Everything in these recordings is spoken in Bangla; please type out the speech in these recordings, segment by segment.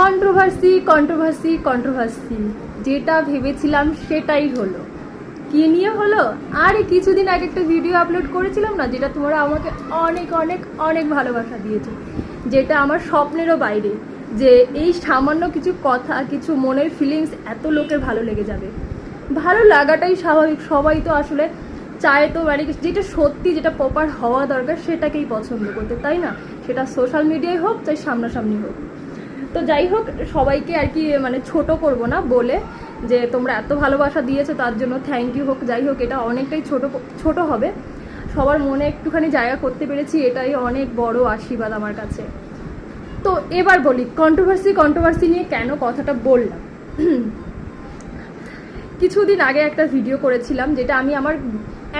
কন্ট্রোভার্সি কন্ট্রোভার্সি কন্ট্রোভার্সি যেটা ভেবেছিলাম সেটাই হলো। কি নিয়ে হলো? আরে কিছুদিন আগে একটা ভিডিও আপলোড করেছিলাম না, যেটা তোমরা আমাকে অনেক অনেক অনেক ভালোবাসা দিয়েছ। যেটা আমার স্বপ্নেরও বাইরে, যে এই সামান্য কিছু কথা, কিছু মনের ফিলিংস এত লোকের ভালো লেগে যাবে। ভালো লাগাটাই স্বাভাবিক, সবাই তো আসলে চায় তো মানে যেটা সত্যি, যেটা প্রপার হওয়া দরকার, সেটাকেই পছন্দ করতে, তাই না? সেটা সোশ্যাল মিডিয়ায় হোক, চাই সামনাসামনি হোক। তো যাই হোক, সবাইকে আর কি মানে ছোট করব না বলে যে তোমরা এত ভালোবাসা দিয়েছ, তার জন্য থ্যাংক ইউ হোক, যাই হোক, এটা অনেকটাই ছোট ছোট হবে। সবার মনে একটুখানি জায়গা করতে পেরেছি, এটাই অনেক বড় আশীর্বাদ আমার কাছে। তো এবার বলি কন্ট্রোভার্সি কন্ট্রোভার্সি নিয়ে কেন কথাটা বললাম? কিছুদিন আগে একটা ভিডিও করেছিলাম, যেটা আমি আমার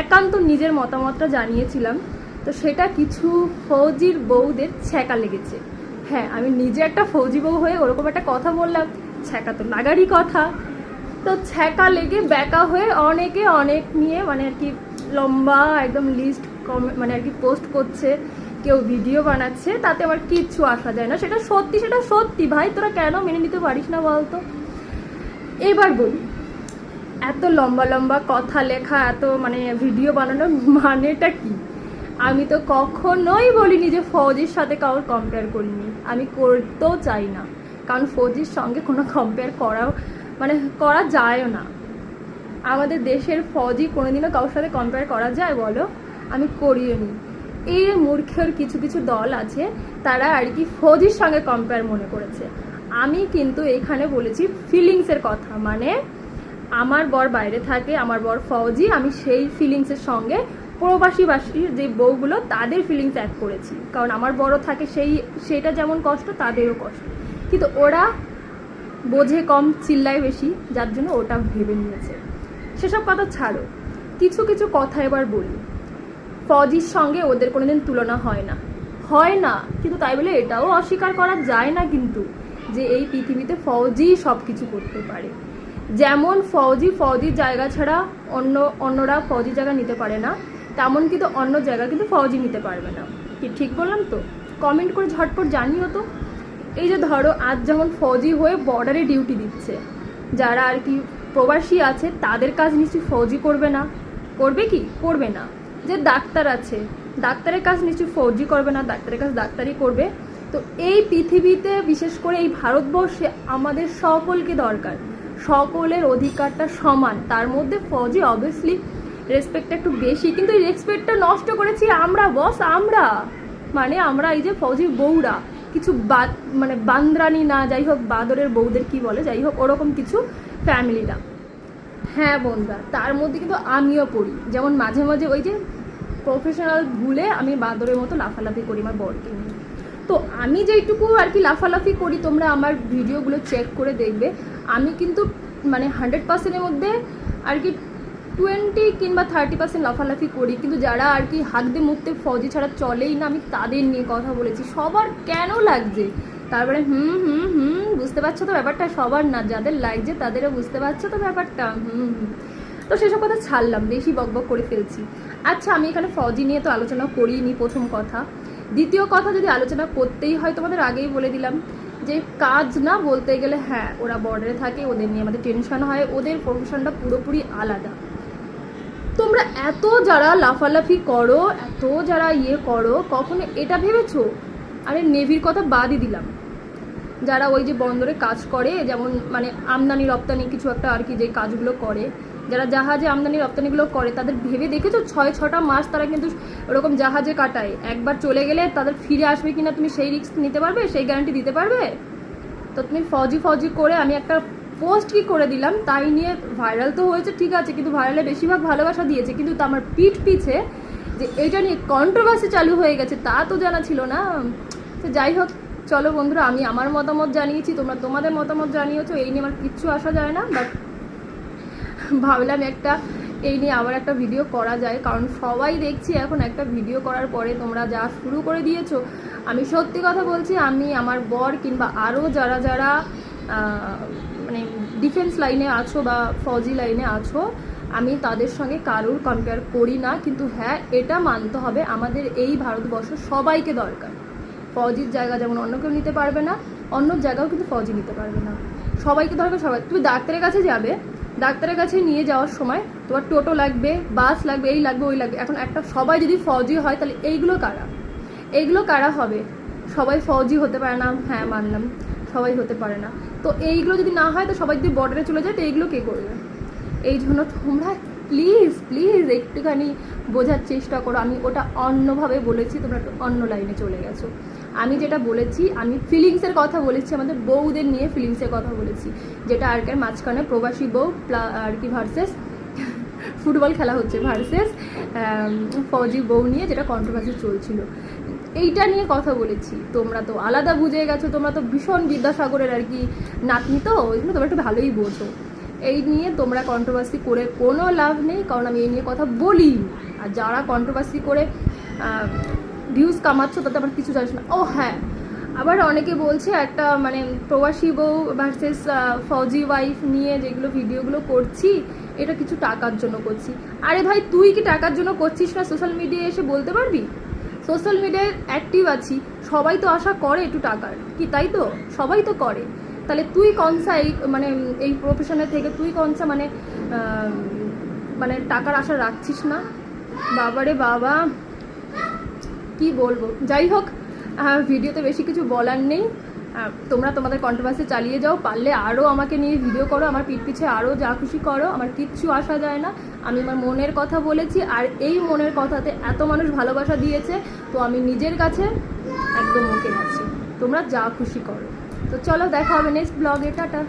একান্ত নিজের মতামতটা জানিয়েছিলাম। তো সেটা কিছু ফৌজির বউদের ছ্যাঁকা লেগেছে। হ্যাঁ আমি নিজে একটা ফৌজি বউ হয়ে ওরকম একটা কথা বললাম। ছ্যাঁকা তো লাগারই কথা। তো ছ্যাঁকা লেগে ব্যাকা হয়ে অনেকে অনেক নিয়ে মানে আর কি লম্বা একদম লিস্ট কম মানে আর কি পোস্ট করছে, কেউ ভিডিও বানাচ্ছে, তাতে আমার কিচ্ছু আসা যায় না। সেটা সত্যি সেটা সত্যি। ভাই, তোরা কেন মেনে নিতে পারিস না বলতো? এবার বলি, এত লম্বা লম্বা কথা লেখা, এত মানে ভিডিও বানানোর মানেটা কি? আমি তো কখনোই বলিনি যে ফৌজির সাথে কারোর কম্পেয়ার করিনি। আমি করতেও চাই না। কারণ ফৌজির সঙ্গে কোনো কম্পেয়ার করাও মানে করা যায়ও না। আমাদের দেশের ফৌজি কোনোদিনও কারোর সাথে কম্পেয়ার করা যায় বলো? আমি করিও নি। এই মূর্খের কিছু কিছু দল আছে, তারা আর কি ফৌজির সঙ্গে কম্পেয়ার মনে করেছে। আমি কিন্তু এখানে বলেছি ফিলিংসের কথা। মানে আমার বর বাইরে থাকে, আমার বর ফৌজি, আমি সেই ফিলিংসের সঙ্গে প্রবাসীবাসীর যে বউগুলো, তাদের ফিলিংস অ্যাড করেছি। কারণ আমার বড় থাকে সেই, সেটা যেমন কষ্ট, তাদেরও কষ্ট। কিন্তু ওরা বোঝে কম, চিল্লায় বেশি, যার জন্য ওটা ভেবে নিয়েছে। সেসব কথা ছাড়ো। কিছু কিছু কথা এবার বলি। ফৌজির সঙ্গে ওদের কোনোদিন তুলনা হয় না। হয় না, কিন্তু তাই বলে এটাও অস্বীকার করা যায় না কিন্তু, যে এই পৃথিবীতে ফৌজি সব কিছু করতে পারে। যেমন ফৌজি ফৌজির জায়গা ছাড়া অন্য, অন্যরা ফৌজি জায়গা নিতে পারে না তেমন কিন্তু অন্য জায়গা কিন্তু ফৌজি নিতে পারবে না। কি ঠিক বললাম তো? কমেন্ট করে ঝটপট জানিও তো। এই যে ধরো, আজ যেমন ফৌজি হয়ে বর্ডারে ডিউটি দিচ্ছে, যারা আর কি প্রবাসী আছে, তাদের কাজ নিশ্চয়ই ফৌজি করবে না। করবে কি? করবে না। যে ডাক্তার আছে, ডাক্তারের কাজ নিশ্চয়ই ফৌজি করবে না, ডাক্তারের কাজ ডাক্তারই করবে। তো এই পৃথিবীতে, বিশেষ করে এই ভারতবর্ষে, আমাদের সকলকে দরকার। সকলের অধিকারটা সমান। তার মধ্যে ফৌজি অবভিয়াসলি রেসপেক্টটা একটু বেশি, কিন্তু এই রেসপেক্টটা নষ্ট করেছি আমরা বস আমরা। মানে আমরা এই যে ফৌজি বউরা, কিছু বাদ মানে বান্দ্রানি না, যাই হোক, বাদরের বউদের কি বলে, যাই হোক, ওরকম কিছু ফ্যামিলিটা হ্যাঁ বন্ধুরা, তার মধ্যে কিন্তু আমিও পড়ি। যেমন মাঝে মাঝে ওই যে প্রফেশনাল ভুলে আমি বাদরের মতো লাফালাফি করি আমার বরকে নিয়ে। তো আমি যেইটুকু আর কি লাফালাফি করি, তোমরা আমার ভিডিওগুলো চেক করে দেখবে। আমি কিন্তু মানে হান্ড্রেড পার্সেন্টের মধ্যে আর কি টোয়েন্টি কিংবা থার্টি পার্সেন্ট লাফালাফি করি, কিন্তু যারা আর কি হাত দিয়ে মুখতে ফৌজি ছাড়া চলেই না, আমি তাদের নিয়ে কথা বলেছি। সবার কেন লাগছে? তারপরে হুম হুম হুম, বুঝতে পারছ তো ব্যাপারটা? সবার না, যাদের লাগছে তাদেরও বুঝতে পারছ তো ব্যাপারটা? হুম হুম। তো সেসব কথা ছাড়লাম, বেশি বকবক করে ফেলছি। আচ্ছা আমি এখানে ফৌজি নিয়ে তো আলোচনা করিনি প্রথম কথা। দ্বিতীয় কথা যদি আলোচনা করতেই হয়, তোমাদের আগেই বলে দিলাম যে কাজ না বলতে গেলে হ্যাঁ ওরা বর্ডারে থাকে, ওদের নিয়ে আমাদের টেনশন হয়, ওদের প্রফেশনটা পুরোপুরি আলাদা। তোমরা এত যারা লাফালাফি করো, এত যারা ইয়ে করো, কখনো এটা ভেবেছো? আরে নেভির কথা বাদই দিলাম। যারা ওই যে বন্দরে কাজ করে, যেমন মানে আমদানি, রপ্তানি কিছু একটা আর কি যে কাজগুলো করে, যারা জাহাজে আমদানি, রপ্তানিগুলো করে, তাদের ভেবে দেখেছ? ছয়, ছটা মাস তারা কিন্তু ওরকম জাহাজে কাটায়। একবার চলে গেলে তাদের ফিরে আসবে কিনা তুমি সেই রিস্ক নিতে পারবে, সেই গ্যারান্টি দিতে পারবে? তো তুমি ফজি ফজি করে আমি একটা পোস্ট কি করে দিলাম, তাই নিয়ে ভাইরাল তো হয়েছে, ঠিক আছে, কিন্তু ভাইরালে বেশিরভাগ ভালোবাসা দিয়েছে, কিন্তু আমার পিঠ পিছে যে এটা নিয়ে কন্ট্রোভার্সি চালু হয়ে গেছে, তা তো জানা ছিল না। তো যাই হোক, চলো বন্ধুরা, আমি আমার মতামত জানিয়েছি, তোমরা তোমাদের মতামত জানিয়েছো, এই নিয়ে আমার কিচ্ছু আসা যায় না বাট ভাবলাম একটা, এই নিয়ে আবার একটা ভিডিও করা যায়, কারণ সবাই দেখছি এখন একটা ভিডিও করার পরে তোমরা যা শুরু করে দিয়েছ, আমি সত্যি কথা বলছি, আমি আমার বর কিংবা আরও যারা যারা মানে ডিফেন্স লাইনে আছো বা ফৌজি লাইনে আছো, আমি তাদের সঙ্গে কারোর কম্পেয়ার করি না। কিন্তু হ্যাঁ এটা মানতে হবে, আমাদের এই ভারতবর্ষ সবাইকে দরকার। ফৌজির জায়গা যেমন অন্য কেউ নিতে পারবে না, অন্য জায়গাও কিন্তু ফৌজি নিতে পারবে না। সবাইকে দরকার সবাই। তুমি ডাক্তারের কাছে যাবে, ডাক্তারের কাছে নিয়ে যাওয়ার সময় তোমার টোটো লাগবে, বাস লাগবে, এই লাগবে, ওই লাগবে। এখন একটা সবাই যদি ফৌজি হয়, তাহলে এইগুলো কারা? এইগুলো কারা হবে? সবাই ফৌজি হতে পারে না? হ্যাঁ মানলাম। সবাই হতে পারে না। তো এইগুলো যদি না হয়, তো সবাই যদি বর্ডারে চলে যায়, তো এইগুলো কে করবে? এই জন্য তোমরা প্লিজ প্লিজ একটুখানি বোঝার চেষ্টা করো। আমি ওটা অন্যভাবে বলেছি, তোমরা একটু অন্য লাইনে চলে গেছো। আমি যেটা বলেছি, আমি ফিলিংসের কথা বলেছি, আমাদের বউদের নিয়ে ফিলিংসের কথা বলেছি। যেটা আর কি মাঝখানে প্রবাসী বউ আর কি ভার্সেস ফুটবল খেলা হচ্ছে ভার্সেস ফৌজি বউ নিয়ে যেটা কন্ট্রোভার্সি চলছিল। এইটা নিয়ে কথা বলেছি। তোমরা তো আলাদা বুঝে গেছো, তোমরা তো ভীষণ বিদ্যাসাগরের আর কি নাতনি তো, ওই জন্য তোমরা একটু ভালোই বোঝো। এই নিয়ে তোমরা কন্ট্রোভার্সি করে কোনো লাভ নেই, কারণ আমি এই নিয়ে কথা বলি আর যারা কন্ট্রোভার্সি করে ভিউজ কামাচ্ছ, তাতে আমার কিছু জানিস না। ও হ্যাঁ আবার অনেকে বলছে একটা মানে প্রবাসী বউ ভার্সেস ফৌজি ওয়াইফ নিয়ে যেগুলো ভিডিওগুলো করছি, এটা কিছু টাকার জন্য করছি। আরে ভাই, তুই কি টাকার জন্য করছিস না? সোশ্যাল মিডিয়ায় এসে বলতে পারবি? সোশ্যাল মিডিয়ায় অ্যাক্টিভ আছি, সবাই তো আশা করে একটু টাকার। কি তাই তো? সবাই তো করে। তাহলে তুই কনসা এই মানে এই প্রফেশনের থেকে তুই কনসা মানে মানে টাকার আশা রাখছিস না? বাবারে বাবা। কি বলব? যাই হোক ভিডিওতে বেশি কিছু বলার নেই। তোমরা তোমাদের কন্ট্রোভার্সি চালিয়ে যাও, পারলে আরও আমাকে নিয়ে ভিডিও করো, আমার পিঠ পিছে আরও যা খুশি করো, আমার কিচ্ছু আসা যায় না। আমি আমার মনের কথা বলেছি, আর এই মনের কথাতে এত মানুষ ভালোবাসা দিয়েছে, তো আমি নিজের কাছে একদম ওকে আছি। তোমরা যা খুশি করো। তো চলো, দেখা হবে নেক্সট ব্লগে টাটা।